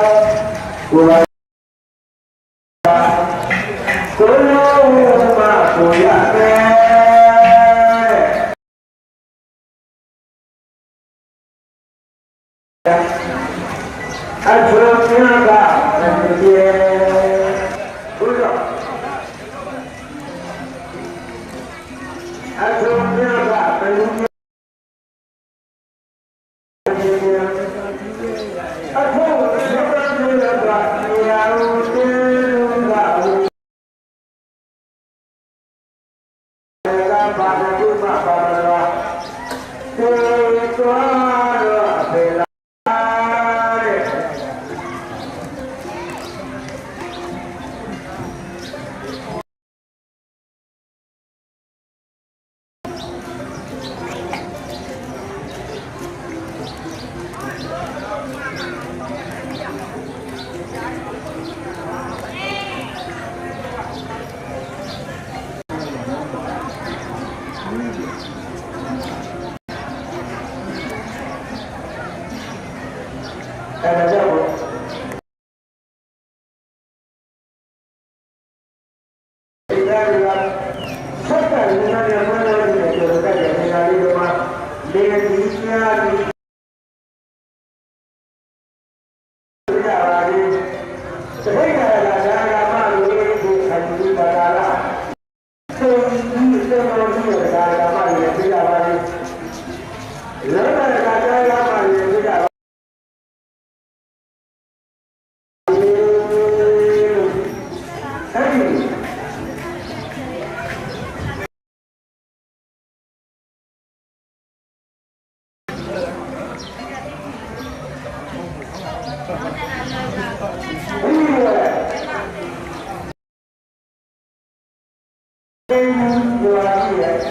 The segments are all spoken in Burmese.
Well, I 左は、外から南は You are here.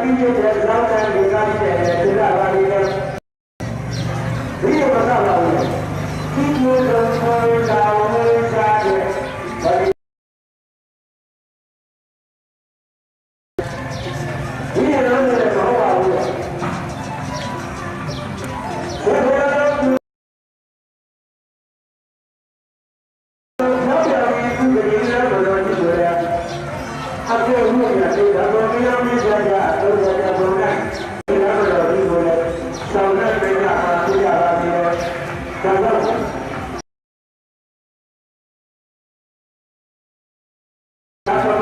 ပြီးပြည့်တဲ့လောက်တဲ့လူသားတွေတဲ့ဒီလာပါလေးနဲ့ဒီလိုမဆောက်ပါဘူးဒီလိုတော့ချောင်းတောင်း Gracias.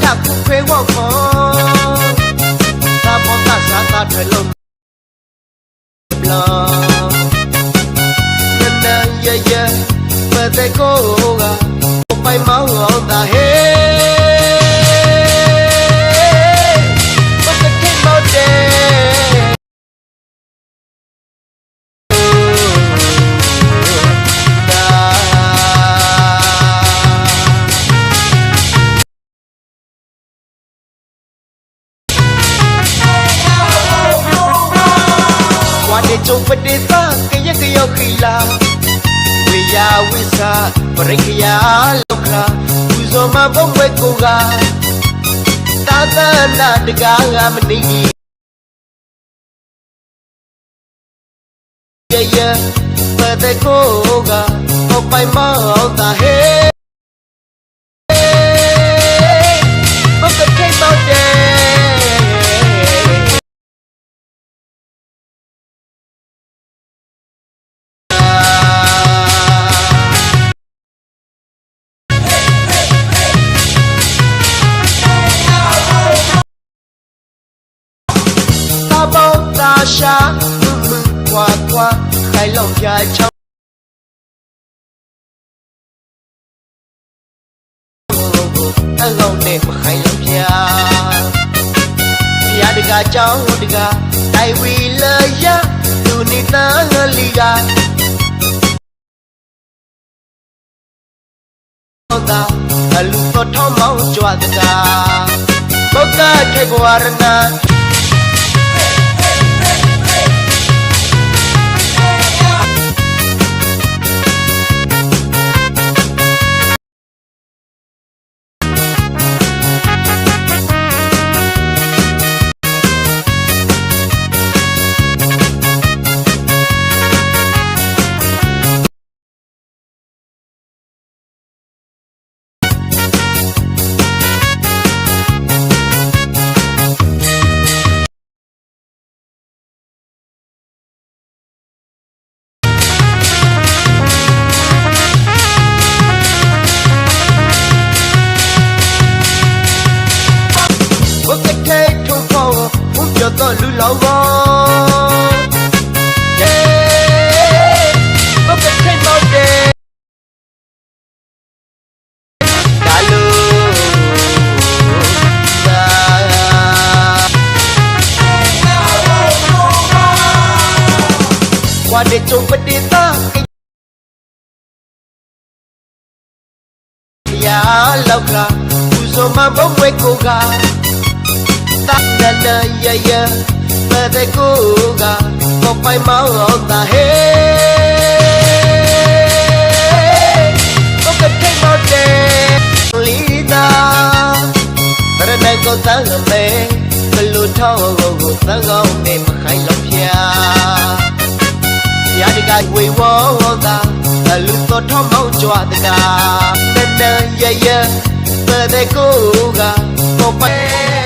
nhà cũng quê hoa khó Ta mong ta xa ta thời lông Love ဝါနေချုံပတေသာကရကရောက်ခီလာဝေယာဝိစာပရိကယာလောက်ခရာသူဇောမဘုံဝဲကိုကသာသနာတကားမနေရရပတဲ့ကိုကဟောပိုင်မောင်းတာဟေ ရှာမှုမှုကွာကွာခိုင်လောက်ပြချောင်းအလုံးနဲ့မခိုင်လောက်ပြဘုရားတကားကြောင်းတကားတိုက်ဝီလာရသူနေတာငလီကာတာအလူတော်ထောင်းမောင်းကြွားတကားဘုက္ကခေကဝရဏ lu lo go yeah. Bắp cánh thêm bao đề đã lu qua để chung bên đi ta Ya lâu là, uzo ma bông quê cô gái. စုံမဘုံဝဲကိုက ta na na ya ya pa de ko ga ko pai mau on ta he ko ke te mo de li da ra na ko ta me ka lu tho go go ta go me ma khai lo pya ya de ga we wo ta a lu to tho mau chwa ta ga na na ya ya pa de ko ga ko pai